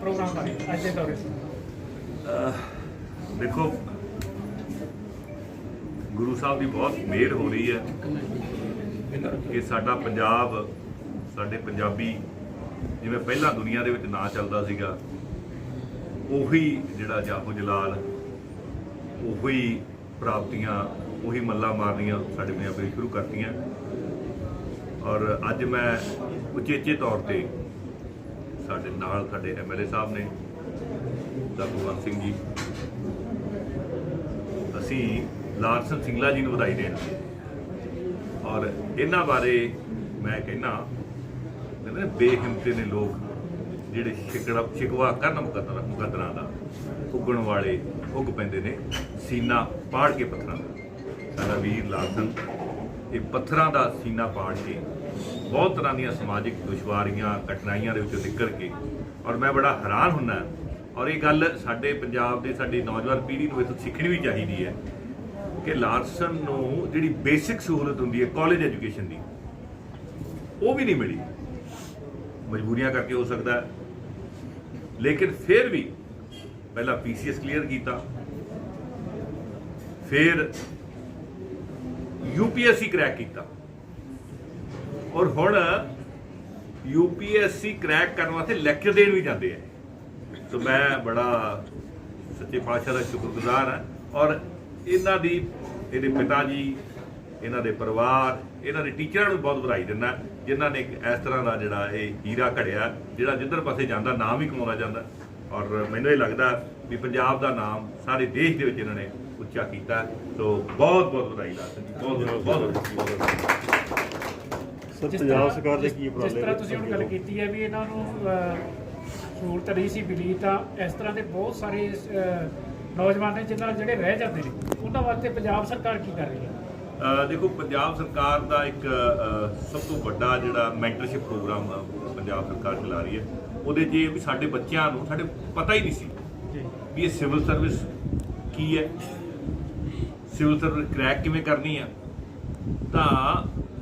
Programme ਬਾਰੇ ਅੱਜ ਦੇ ਦੌਰੇ ਦੇਖੋ, ਗੁਰੂ ਸਾਹਿਬ ਦੀ ਬਹੁਤ ਮਿਹਰ ਹੋ ਰਹੀ ਹੈ ਕਿ ਸਾਡਾ ਪੰਜਾਬ, ਸਾਡੇ ਪੰਜਾਬੀ, ਜਿਵੇਂ ਪਹਿਲਾਂ ਦੁਨੀਆ ਦੇ ਵਿੱਚ ਨਾਂ ਚੱਲਦਾ ਸੀਗਾ, ਉਹੀ ਜਿਹੜਾ ਜਾਹੋ ਜਲਾਲ, ਉਹੀ ਪ੍ਰਾਪਤੀਆਂ, ਉਹੀ ਮੱਲਾ ਮਾਰਨੀਆਂ ਸਾਡੇ ਪੰਜਾਬੀ ਨੇ ਸ਼ੁਰੂ ਕਰਤੀਆਂ। ਔਰ ਅੱਜ ਮੈਂ ਉਚੇਚੇ ਤੌਰ ਤੇ ਸਾਡੇ ਨਾਲ ਸਾਡੇ ਐਮਐਲਏ ਸਾਹਿਬ ਨੇ ਦਾ ਭਗਵੰਤ ਸਿੰਘ ਜੀ। ਅਸੀਂ ਲਾਰਸਨ ਸਿੰਘਲਾ ਜੀ ਨੂੰ ਵਧਾਈ ਦੇਣਗੇ ਔਰ ਇਹਨਾਂ ਬਾਰੇ ਮੈਂ ਕਹਿਣਾ ਕਹਿੰਦੇ ਬੇਹਿੰਮਤੇ ਨੇ ਲੋਕ ਜਿਹੜੇ ਸ਼ਿਕੜਾ ਸ਼ਿਕਵਾ ਕਰਨ ਮੁਕੱਦਰਾਂ ਮੁਕੱਦਰਾਂ ਦਾ, ਉੱਗਣ ਵਾਲੇ ਉੱਗ ਪੈਂਦੇ ਨੇ, ਸੀਨਾ ਪਾੜ ਕੇ ਪੱਥਰਾਂ ਦਾ। ਸਾਡਾ ਵੀਰ ਲਾਰਸਨ ਇਹ ਪੱਥਰਾਂ ਦਾ ਸੀਨਾ ਪਾੜ ਕੇ ਬਹੁਤ ਤਰ੍ਹਾਂ ਦੀਆਂ ਸਮਾਜਿਕ ਦੁਸ਼ਵਾਰੀਆਂ, ਕਠਿਨਾਈਆਂ ਦੇ ਵਿੱਚੋਂ ਨਿਕਲ ਕੇ ਔਰ ਮੈਂ ਬੜਾ ਹੈਰਾਨ ਹੁੰਨਾ ਔਰ ਇਹ ਗੱਲ ਸਾਡੇ ਪੰਜਾਬ ਦੇ, ਸਾਡੀ ਨੌਜਵਾਨ ਪੀੜ੍ਹੀ ਨੂੰ ਇਹ ਤੋਂ ਸਿੱਖਣੀ ਵੀ ਚਾਹੀਦੀ ਹੈ ਕਿ ਲਾਰਸਨ ਨੂੰ ਜਿਹੜੀ ਬੇਸਿਕ ਸਹੂਲਤ ਹੁੰਦੀ ਹੈ ਕਾਲਜ ਐਜੂਕੇਸ਼ਨ ਦੀ, ਉਹ ਵੀ ਨਹੀਂ ਮਿਲੀ। ਮਜਬੂਰੀਆਂ ਕਰਕੇ ਹੋ ਸਕਦਾ ਲੇਕਿਨ ਫਿਰ ਵੀ ਪਹਿਲਾਂ ਪੀਸੀਐਸ ਕਲੀਅਰ ਕੀਤਾ। ਫਿਰ ਯੂਪੀਐਸਸੀ ਕਰੈਕ ਕੀਤਾ। ਔਰ ਹੁਣ ਯੂਪੀਐਸਸੀ ਕਰੈਕ ਕਰਨ ਵਾਸਤੇ ਲੈਕਚਰ ਦੇਣ ਵੀ ਜਾਂਦੇ ਆ। ਸੋ ਮੈਂ ਬੜਾ ਸੱਚੇ ਪਾਤਸ਼ਾਹ ਦਾ ਸ਼ੁਕਰਗੁਜ਼ਾਰ ਹਾਂ। ਔਰ ਇਹਨਾਂ ਦੀ, ਇਹਦੇ ਪਿਤਾ ਜੀ, ਇਹਨਾਂ ਦੇ ਪਰਿਵਾਰ, ਇਹਨਾਂ ਦੇ ਟੀਚਰਾਂ ਨੂੰ ਬਹੁਤ ਵਧਾਈ ਦਿੰਦਾ। ਜਿਨ੍ਹਾਂ ਨੇ ਇਸ ਤਰ੍ਹਾਂ ਦਾ ਜਿਹੜਾ ਇਹ ਹੀਰਾ ਘੜਿਆ, ਜਿਹੜਾ ਜਿੱਧਰ ਪਾਸੇ ਜਾਂਦਾ, ਨਾਮ ਹੀ ਕਮਾਉਣਾ ਜਾਂਦਾ। ਔਰ ਮੈਨੂੰ ਇਹ ਲੱਗਦਾ ਵੀ ਪੰਜਾਬ ਦਾ ਨਾਮ ਸਾਰੇ ਦੇਸ਼ ਦੇ ਵਿੱਚ ਇਹਨਾਂ ਨੇ ਉੱਚਾ ਕੀਤਾ? ਸੋ ਬਹੁਤ ਬਹੁਤ ਵਧਾਈ ਲਾਸਨ ਜੀ ਬਹੁਤ ਬਹੁਤ ਬਹੁਤ ਪੰਜਾਬ ਸਰਕਾਰ ਦੇ ਕੀ ਜਿਸ ਤਰ੍ਹਾਂ ਤੁਸੀਂ ਹੁਣ ਗੱਲ ਕੀਤੀ ਹੈ ਵੀ ਇਹਨਾਂ ਨੂੰ ਸਹੂਲਤ ਨਹੀਂ ਸੀ ਮਿਲੀ ਤਾਂ ਇਸ ਤਰ੍ਹਾਂ ਦੇ ਬਹੁਤ ਸਾਰੇ ਨੌਜਵਾਨ ਨੇ ਜਿਨ੍ਹਾਂ ਜਿਹੜੇ ਰਹਿ ਜਾਂਦੇ ਨੇ ਉਹਨਾਂ ਵਾਸਤੇ ਪੰਜਾਬ ਸਰਕਾਰ ਕੀ ਕਰ ਰਹੀ ਹੈ? ਅ, ਦੇਖੋ ਪੰਜਾਬ ਸਰਕਾਰ ਦਾ ਇੱਕ ਸਭ ਤੋਂ ਵੱਡਾ ਜਿਹੜਾ ਮੈਂਟਰਸ਼ਿਪ ਪ੍ਰੋਗਰਾਮ ਪੰਜਾਬ ਸਰਕਾਰ ਚਲਾ ਰਹੀ ਹੈ। ਉਹਦੇ ਵੀ ਸਾਡੇ ਬੱਚਿਆਂ ਨੂੰ ਸਾਡੇ ਪਤਾ ਹੀ ਨਹੀਂ ਸੀ ਜੀ। ਵੀ ਇਹ ਸਿਵਲ ਸਰਵਿਸ ਕੀ ਹੈ। ਸਿਵਲ ਸਰਵਿਸ ਕਰੈਕ ਕਿਵੇਂ ਕਰਨੀ ਆ? ਤਾਂ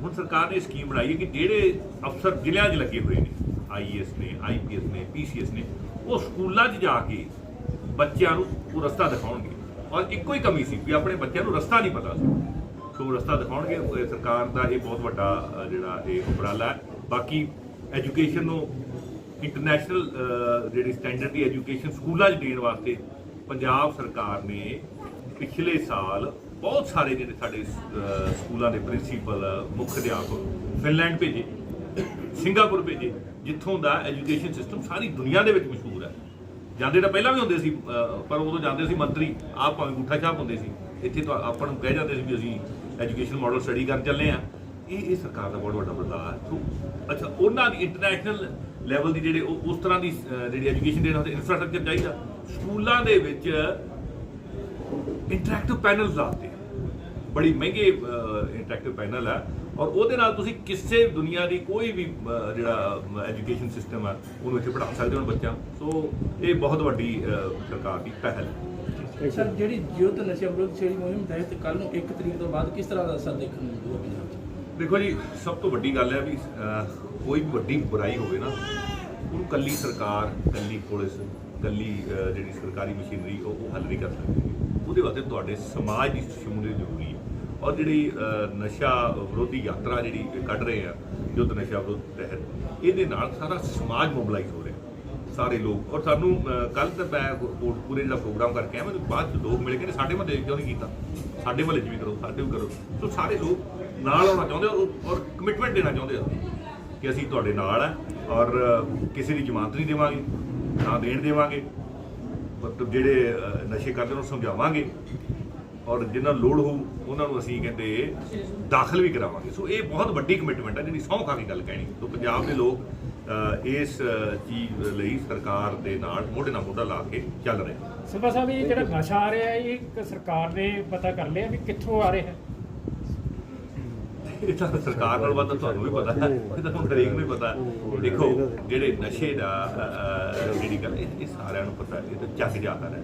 ਹੁਣ ਸਰਕਾਰ ਨੇ ਸਕੀਮ ਬਣਾਈ ਹੈ ਕਿ ਜਿਹੜੇ ਅਫਸਰ ਜ਼ਿਲ੍ਹਿਆਂ 'ਚ ਲੱਗੇ ਹੋਏ ਨੇ ਆਈਐਸ ਨੇ ਆਈਪੀਐਸ ਨੇ ਪੀਸੀਐਸ ਨੇ, ਉਹ ਸਕੂਲਾਂ 'ਚ ਜਾ ਕੇ ਬੱਚਿਆਂ ਨੂੰ ਉਹ ਰਸਤਾ ਦਿਖਾਉਣਗੇ। ਔਰ ਇੱਕੋ ਹੀ ਕਮੀ ਸੀ ਵੀ ਆਪਣੇ ਬੱਚਿਆਂ ਨੂੰ ਰਸਤਾ ਨਹੀਂ ਪਤਾ ਸੀ। ਸੋ ਰਸਤਾ ਦਿਖਾਉਣਗੇ ਸਰਕਾਰ ਦਾ ਇਹ ਬਹੁਤ ਵੱਡਾ ਜਿਹੜਾ ਇਹ ਉਪਰਾਲਾ ਹੈ। ਬਾਕੀ ਐਜੂਕੇਸ਼ਨ ਨੂੰ ਇੰਟਰਨੈਸ਼ਨਲ ਜਿਹੜੀ ਸਟੈਂਡਰਡ ਦੀ ਐਜੂਕੇਸ਼ਨ ਸਕੂਲਾਂ 'ਚ ਦੇਣ ਵਾਸਤੇ ਪੰਜਾਬ ਸਰਕਾਰ ਨੇ ਪਿਛਲੇ ਸਾਲ ਬਹੁਤ ਸਾਰੇ ਜਿਹੜੇ ਸਾਡੇ ਸਕੂਲਾਂ ਦੇ ਪ੍ਰਿੰਸੀਪਲ, ਮੁੱਖ ਅਧਿਆਪਕ ਫਿਨਲੈਂਡ ਭੇਜੇ, ਸਿੰਗਾਪੁਰ ਭੇਜੇ, ਜਿੱਥੋਂ ਦਾ ਐਜੂਕੇਸ਼ਨ ਸਿਸਟਮ ਸਾਰੀ ਦੁਨੀਆ ਦੇ ਵਿੱਚ ਮਸ਼ਹੂਰ ਹੈ। ਜਾਂਦੇ ਤਾਂ ਪਹਿਲਾਂ ਵੀ ਹੁੰਦੇ ਸੀ ਪਰ ਉਦੋਂ ਜਾਂਦੇ ਸੀ ਮੰਤਰੀ, ਆਪ ਭਾਵੇਂ ਗੁੱਠਾ ਛਾਪ ਹੁੰਦੇ ਸੀ। ਇੱਥੇ ਤਾਂ ਆਪਾਂ ਨੂੰ ਕਹਿ ਜਾਂਦੇ ਸੀ ਵੀ ਅਸੀਂ ਐਜੂਕੇਸ਼ਨ ਮਾਡਲ ਸਟੱਡੀ ਕਰਨ ਚੱਲੇ ਆ ਇਹ ਇਹ ਸਰਕਾਰ ਦਾ ਬਹੁਤ ਵੱਡਾ ਬਦਲਾਅ ਹੈ। ਸੋ, ਅੱਛਾ, ਉਹਨਾਂ ਦੀ ਇੰਟਰਨੈਸ਼ਨਲ ਲੈਵਲ ਦੀ ਜਿਹੜੇ ਉਹ- ਉਸ ਤਰ੍ਹਾਂ ਦੀ ਜਿਹੜੀ ਐਜੂਕੇਸ਼ਨ ਦੇਣ ਵਾਸਤੇ ਇਨਫਰਾਸਟ੍ਰਕਚਰ ਚਾਹੀਦਾ। ਸਕੂਲਾਂ ਦੇ ਵਿੱਚ ਇੰਟਰੈਕਟਿਵ ਪੈਨਲਸ ਲਾਤੇ ਬੜੀ ਮਹਿੰਗੇ ਇੰਟਰੈਕਟਿਵ ਪੈਨਲ ਹੈ ਔਰ ਉਹਦੇ ਨਾਲ ਤੁਸੀਂ ਕਿਸੇ ਦੁਨੀਆ ਦੀ ਕੋਈ ਵੀ ਜਿਹੜਾ ਐਜੂਕੇਸ਼ਨ ਸਿਸਟਮ ਹੈ ਉਹਨੂੰ ਇੱਥੇ ਪੜ੍ਹਾ ਸਕਦੇ ਹੋ ਬੱਚਾ। ਸੋ ਇਹ ਬਹੁਤ ਵੱਡੀ ਸਰਕਾਰ ਦੀ ਪਹਿਲ ਹੈ। ਸਰ ਜਿਹੜੀ ਯੁੱਧ ਨਸ਼ਾ ਵਿਰੋਧ ਜਿਹੜੀ ਮੁਹਿੰਮ ਤਹਿਤ ਕੱਲ ਨੂੰ 1 ਤਰੀਕ ਤੋਂ ਬਾਅਦ ਕਿਸ ਤਰ੍ਹਾਂ ਦਾ ਅਸਰ ਦੇਖਣ ਨੂੰ ਮਿਲੂਗਾ ਪੰਜਾਬ 'ਚ? ਦੇਖੋ ਜੀ ਸਭ ਤੋਂ ਵੱਡੀ ਗੱਲ ਹੈ ਵੀ ਕੋਈ ਵੀ ਵੱਡੀ ਬੁਰਾਈ ਹੋਵੇ ਨਾ ਉਹਨੂੰ ਕੱਲੀ ਸਰਕਾਰ ਕੱਲੀ ਪੁਲਿਸ ਕੱਲੀ ਜਿਹੜੀ ਸਰਕਾਰੀ ਮਸ਼ੀਨਰੀ ਉਹ ਉਹ ਹੱਲ ਨਹੀਂ ਕਰ ਸਕਦੀ। ਉਹਦੇ ਵਾਸਤੇ ਤੁਹਾਡੇ ਸਮਾਜ ਦੀ ਸ਼ਮੂਲੀਅਤ ਜ਼ਰੂਰੀ ਹੈ। ਔਰ ਜਿਹੜੀ ਨਸ਼ਾ ਵਿਰੋਧੀ ਯਾਤਰਾ ਜਿਹੜੀ ਕੱਢ ਰਹੇ ਆ, ਯੁੱਧ ਨਸ਼ਾ ਵਿਰੋਧ ਤਹਿਤ, ਇਹਦੇ ਨਾਲ ਸਾਰਾ ਸਮਾਜ ਮੋਬਲਾਈਜ਼ ਹੋ ਰਿਹਾ। ਸਾਰੇ ਲੋਕ, ਔਰ ਸਾਨੂੰ ਕੱਲ ਤਾਂ ਮੈਂ ਕੋਟਪੂਰੇ ਜਿਹੜਾ ਪ੍ਰੋਗਰਾਮ ਕਰਕੇ ਆਇਆ, ਮੈਨੂੰ ਬਾਅਦ ਚ ਲੋਕ ਮਿਲ ਕੇ ਨੇ ਸਾਡੇ ਮਹੱਲੇ 'ਚ ਕਿਉਂ ਨਹੀਂ ਕੀਤਾ? ਸਾਡੇ ਮਹੱਲੇ 'ਚ ਵੀ ਕਰੋ, ਸਾਡੇ ਵੀ ਕਰੋ। ਸੋ ਸਾਰੇ ਲੋਕ ਨਾਲ ਆਉਣਾ ਚਾਹੁੰਦੇ ਔਰ- ਔਰ ਕਮਿਟਮੈਂਟ ਦੇਣਾ ਚਾਹੁੰਦੇ ਆ ਕਿ ਅਸੀਂ ਤੁਹਾਡੇ ਨਾਲ ਆ, ਔਰ ਕਿਸੇ ਦੀ ਜ਼ਮਾਨਤ ਨਹੀਂ ਦੇਵਾਂਗੇ, ਨਾ ਦੇਣ ਦੇਵਾਂਗੇ। ਮਤਲਬ ਜਿਹੜੇ ਨਸ਼ੇ ਕਰਦੇ ਉਹਨਾਂ ਨੂੰ ਸਮਝਾਵਾਂਗੇ। ਔਰ ਜਿਨ੍ਹਾਂ ਲੋੜ ਹੋਊ, ਉਹਨਾਂ ਨੂੰ ਅਸੀਂ ਕਹਿੰਦੇ ਦਾਖਲ ਵੀ ਕਰਾਵਾਂਗੇ। ਸੋ ਇਹ ਬਹੁਤ ਵੱਡੀ ਕਮਿਟਮੈਂਟ ਹੈ ਜਿਹੜੀ ਸਹੁੰ ਖਾ ਕੇ ਗੱਲ ਕਹਿਣੀ। ਸੋ ਪੰਜਾਬ ਦੇ ਲੋਕ ਇਸ ਚੀਜ਼ ਲਈ ਸਰਕਾਰ ਦੇ ਨਾਲ ਮੋਢੇ ਨਾਲ ਮੋਢਾ ਲਾ ਕੇ ਚੱਲ ਰਹੇ ਹਨ। ਸਾਹਿਬ, ਇਹ ਜਿਹੜਾ ਨਸ਼ਾ ਆ ਰਿਹਾ, ਇਹ ਸਰਕਾਰ ਨੇ ਪਤਾ ਕਰ ਲਿਆ ਵੀ ਕਿੱਥੋਂ ਆ ਰਿਹਾ। ਹੈ ਇਹ ਤਾਂ ਸਰਕਾਰ ਨਾਲ ਵੱਧ ਤੁਹਾਨੂੰ ਵੀ ਪਤਾ ਹੈ ਇਹ ਤਾਂ ਹਰੇਕ ਨੂੰ ਹੀ ਪਤਾ। ਹੈ ਦੇਖੋ ਜਿਹੜੇ ਨਸ਼ੇ ਦਾ ਜਿਹੜੀ ਗੱਲ ਇਹ ਇਹ ਸਾਰਿਆਂ ਨੂੰ ਪਤਾ ਹੈ ਇਹ ਤਾਂ ਚੱਕ ਜਾਤਾ ਹੈ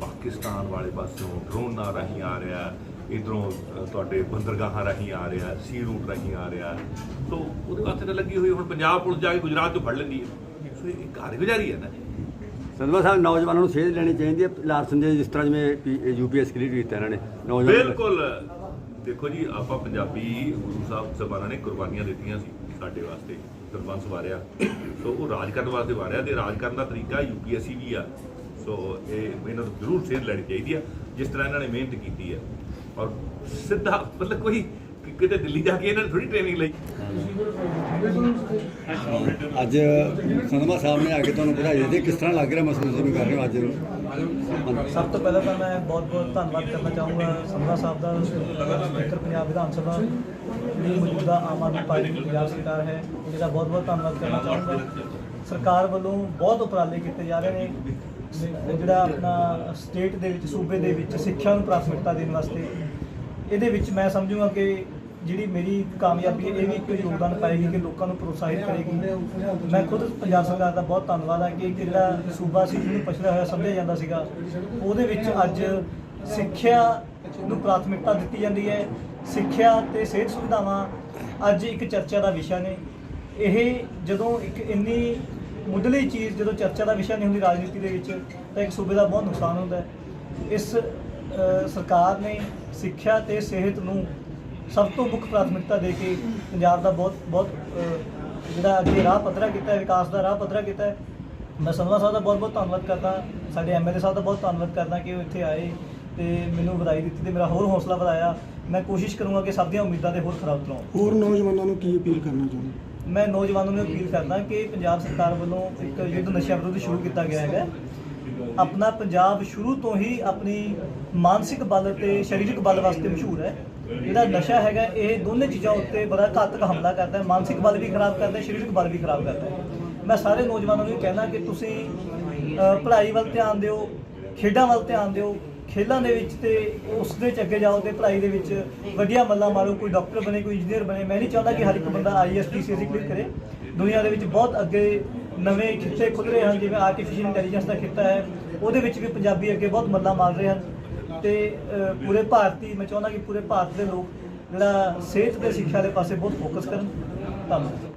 ਪਾਕਿਸਤਾਨ ਵਾਲੇ ਪਾਸੋਂ ਡਰੋਨਾਂ ਰਾਹੀਂ ਆ ਰਿਹਾ ਇਧਰੋਂ ਤੁਹਾਡੇ ਬੰਦਰਗਾਹਾਂ ਰਾਹੀਂ ਆ ਰਿਹਾ ਸੀ ਰੂਟ ਰਾਹੀਂ ਆ ਰਿਹਾ। ਸੋ ਉਹਦੇ ਵਾਸਤੇ ਤਾਂ ਲੱਗੀ ਹੋਈ ਹੁਣ ਪੰਜਾਬ ਪੁਲਿਸ ਜਾ ਕੇ ਗੁਜਰਾਤ ਤੋਂ ਫੜ ਲੈਂਦੀ ਹੈ। ਸੋ ਇਹ ਕਾਰਗੁਜ਼ਾਰੀ ਹੈ ਨਾ। ਸੰਧਵਾ ਸਾਹਿਬ ਨੌਜਵਾਨਾਂ ਨੂੰ ਸੇਧ ਲੈਣੀ ਚਾਹੀਦੀ ਹੈ ਲਾਰਸਨ ਦੇ ਜਿਸ ਤਰ੍ਹਾਂ ਜਿਵੇਂ ਯੂਪੀਐਸ ਕਲੀਅਰ ਕੀਤਾ ਇਹਨਾਂ ਨੇ। ਨੌਜਵਾਨ ਬਿਲਕੁਲ। ਦੇਖੋ ਜੀ, ਆਪਾਂ ਪੰਜਾਬੀ ਗੁਰੂ ਸਾਹਿਬ ਸਭਾਨਾਂ ਨੇ ਕੁਰਬਾਨੀਆਂ ਦਿੱਤੀਆਂ ਸੀ ਸਾਡੇ ਵਾਸਤੇ ਸਰਬੰਸ ਵਾਰਿਆ ਸੋ ਉਹ ਰਾਜ ਕਰਨ ਵਾਸਤੇ ਵਾਰਿਆ ਤੇ ਰਾਜ ਕਰਨ ਦਾ ਤਰੀਕਾ ਯੂਪੀਐਸਸੀ ਵੀ ਆ। ਸੋ ਇਹ ਇਹਨਾਂ ਨੂੰ ਜ਼ਰੂਰ ਸੇਧ ਲੈਣੀ ਚਾਹੀਦੀ ਆ, ਜਿਸ ਤਰ੍ਹਾਂ ਇਹਨਾਂ ਨੇ ਮਿਹਨਤ ਕੀਤੀ ਹੈ ਔਰ ਸਿੱਧਾ, ਮਤਲਬ ਕੋਈ ਕਿਤੇ ਦਿੱਲੀ ਜਾ ਕੇ ਇਹਨਾਂ ਨੇ ਥੋੜੀ ਟ੍ਰੇਨਿੰਗ ਲਈ। ਅੱਜ ਸੰਧਵਾ ਸਾਹਿਬ ਨੇ ਆ ਕੇ ਤੁਹਾਨੂੰ ਵਧਾਈ ਦਿੱਤੀ। ਕਿਸ ਤਰ੍ਹਾਂ ਲੱਗ ਰਿਹਾ ਮਹਿਸੂਸ ਜਿਵੇਂ ਕਰ ਰਹੇ ਹੋ ਅੱਜ ਸਭ ਤੋਂ ਪਹਿਲਾਂ ਤਾਂ ਮੈਂ ਬਹੁਤ-ਬਹੁਤ ਧੰਨਵਾਦ ਕਰਨਾ ਚਾਹੂੰਗਾ ਸੰਧਵਾ ਸਾਹਿਬ ਦਾ ਸਪੀਕਰ ਪੰਜਾਬ ਵਿਧਾਨ ਸਭਾ ਜਿਹੜੀ ਮੌਜੂਦਾ ਆਮ ਆਦਮੀ ਪਾਰਟੀ ਦੀ ਪੰਜਾਬ ਸਰਕਾਰ ਹੈ। ਇਹਦਾ ਬਹੁਤ-ਬਹੁਤ ਧੰਨਵਾਦ ਕਰਨਾ ਚਾਹੂੰਗਾ। ਸਰਕਾਰ ਵੱਲੋਂ ਬਹੁਤ ਉਪਰਾਲੇ ਕੀਤੇ ਜਾ ਰਹੇ ਨੇ। ਜਿਹੜਾ ਆਪਣਾ ਸਟੇਟ ਦੇ ਵਿੱਚ ਸੂਬੇ ਦੇ ਵਿੱਚ ਸਿੱਖਿਆ ਨੂੰ ਪ੍ਰਾਥਮਿਕਤਾ ਦੇਣ ਵਾਸਤੇ ਇਹਦੇ ਵਿੱਚ ਮੈਂ ਸਮਝੂਗਾ ਕਿ ਜਿਹੜੀ ਮੇਰੀ ਕਾਮਯਾਬੀ ਇਹ ਵੀ ਇੱਕ ਯੋਗਦਾਨ ਪਾਏਗੀ ਕਿ ਲੋਕਾਂ ਨੂੰ ਪ੍ਰੋਤਸਾਹਿਤ ਕਰੇਗੀ। ਮੈਂ ਖੁਦ ਪੰਜਾਬ ਸਰਕਾਰ ਦਾ ਬਹੁਤ ਧੰਨਵਾਦ ਹੈ ਕਿ ਜਿਹੜਾ ਸੂਬਾ ਸੀ, ਜਿਹਨੂੰ ਪਛੜਿਆ ਹੋਇਆ ਸਮਝਿਆ ਜਾਂਦਾ ਸੀਗਾ, ਉਹਦੇ ਵਿੱਚ ਅੱਜ ਸਿੱਖਿਆ ਨੂੰ ਪ੍ਰਾਥਮਿਕਤਾ ਦਿੱਤੀ ਜਾਂਦੀ ਹੈ। ਸਿੱਖਿਆ ਤੇ ਸਿਹਤ ਸੁਵਿਧਾਵਾਂ ਅੱਜ ਇੱਕ ਚਰਚਾ ਦਾ ਵਿਸ਼ਾ ਨੇ। ਇਹ ਜਦੋਂ ਇੱਕ ਇੰਨੀ ਮੁੱਢਲੀ ਚੀਜ਼, ਜਦੋਂ ਚਰਚਾ ਦਾ ਵਿਸ਼ਾ ਨਹੀਂ ਹੁੰਦੀ ਰਾਜਨੀਤੀ ਦੇ ਵਿੱਚ, ਤਾਂ ਇੱਕ ਸੂਬੇ ਦਾ ਬਹੁਤ ਨੁਕਸਾਨ ਹੁੰਦਾ ਹੈ। ਇਸ ਸਰਕਾਰ ਨੇ ਸਿੱਖਿਆ ਤੇ ਸਿਹਤ ਨੂੰ ਸਭ ਤੋਂ ਮੁੱਖ ਪ੍ਰਾਥਮਿਕਤਾ ਦੇ ਕੇ ਪੰਜਾਬ ਦਾ ਬਹੁਤ ਬਹੁਤ ਜਿਹੜਾ ਅੱਗੇ ਰਾਹ ਪੱਧਰਾ ਕੀਤਾ ਹੈ ਵਿਕਾਸ ਦਾ ਰਾਹ ਪੱਧਰਾ ਕੀਤਾ ਹੈ। ਮੈਂ ਸੰਧਵਾ ਸਾਹਿਬ ਦਾ ਬਹੁਤ ਬਹੁਤ ਧੰਨਵਾਦ ਕਰਦਾ ਸਾਡੇ ਐਮਐਲਏ ਸਾਹਿਬ ਦਾ ਬਹੁਤ ਧੰਨਵਾਦ ਕਰਦਾ ਕਿ ਉਹ ਇੱਥੇ ਆਏ ਤੇ ਮੈਨੂੰ ਵਧਾਈ ਦਿੱਤੀ ਤੇ ਮੇਰਾ ਹੋਰ ਹੌਸਲਾ ਵਧਾਇਆ। ਮੈਂ ਕੋਸ਼ਿਸ਼ ਕਰੂੰਗਾ ਕਿ ਸਭ ਦੀਆਂ ਉਮੀਦਾਂ ਦੇ ਹੋਰ ਖਰਾ ਉਤਰਾਂ। ਹੋਰ ਨੌਜਵਾਨਾਂ ਨੂੰ ਕੀ ਅਪੀਲ ਕਰਨਾ ਚਾਹੁੰਦੇ ਮੈਂ ਨੌਜਵਾਨਾਂ ਨੂੰ ਅਪੀਲ ਕਰਦਾ ਕਿ ਪੰਜਾਬ ਸਰਕਾਰ ਵੱਲੋਂ ਇੱਕ ਯੁੱਧ ਨਸ਼ਿਆਂ ਵਿਰੁੱਧ ਸ਼ੁਰੂ ਕੀਤਾ ਗਿਆ ਹੈਗਾ। ਆਪਣਾ ਪੰਜਾਬ ਸ਼ੁਰੂ ਤੋਂ ਹੀ ਆਪਣੀ ਮਾਨਸਿਕ ਬਲ ਤੇ ਸਰੀਰਕ ਬਲ ਵਾਸਤੇ ਮਸ਼ਹੂਰ ਹੈ। ਜਿਹੜਾ ਨਸ਼ਾ ਹੈਗਾ, ਇਹ ਦੋਨੇ ਚੀਜ਼ਾਂ ਉੱਤੇ ਬੜਾ ਘਾਤਕ ਹਮਲਾ ਕਰਦਾ ਹੈ। ਮਾਨਸਿਕ ਬਲ ਵੀ ਖਰਾਬ ਕਰਦਾ ਹੈ, ਸਰੀਰਕ ਬਲ ਵੀ ਖਰਾਬ ਕਰਦਾ ਹੈ। ਮੈਂ ਸਾਰੇ ਨੌਜਵਾਨਾਂ ਨੂੰ ਇਹ ਕਹਿਣਾ ਕਿ ਤੁਸੀਂ ਪੜ੍ਹਾਈ ਵੱਲ ਧਿਆਨ ਦਿਓ, ਖੇਡਾਂ ਵੱਲ ਧਿਆਨ ਦਿਓ, ਖੇਡਾਂ ਦੇ ਵਿੱਚ ਤੇ ਉਸ ਦੇ ਚ ਅੱਗੇ ਜਾਓ ਤੇ ਪੜ੍ਹਾਈ ਦੇ ਵਿੱਚ ਵਧੀਆ ਮੱਲਾ ਮਾਰੋ, ਕੋਈ ਡਾਕਟਰ ਬਣੇ, ਕੋਈ ਇੰਜੀਨੀਅਰ ਬਣੇ। ਮੈਂ ਨਹੀਂ ਚਾਹੁੰਦਾ ਕਿ ਹਰ ਇੱਕ ਬੰਦਾ ਆਈਐਸ ਪੀਸੀਐਸ ਕਲੀਅਰ ਕਰੇ। ਦੁਨੀਆ ਦੇ ਵਿੱਚ ਬਹੁਤ ਅੱਗੇ ਨਵੇਂ ਖਿੱਤੇ ਖੁੱਲ ਰਹੇ ਹਨ, ਜਿਵੇਂ ਆਰਟੀਫੀਸ਼ੀਅਲ ਇੰਟੈਲੀਜੈਂਸ ਦਾ ਖਿੱਤਾ ਹੈ। ਉਹਦੇ ਵਿੱਚ ਵੀ ਪੰਜਾਬੀ ਅੱਗੇ ਬਹੁਤ ਮੱਲਾ ਮਾਰ ਰਹੇ ਹਨ। ਤੇ ਅ, ਪੂਰੇ ਭਾਰਤੀ ਮੈਂ ਚਾਹੁੰਦਾ ਕਿ ਪੂਰੇ ਭਾਰਤ ਦੇ ਲੋਕ ਜਿਹੜਾ ਸਿਹਤ ਤੇ ਸਿੱਖਿਆ ਦੇ ਪਾਸੇ ਬਹੁਤ ਫੋਕਸ ਕਰਨ। ਧੰਨਵਾਦ।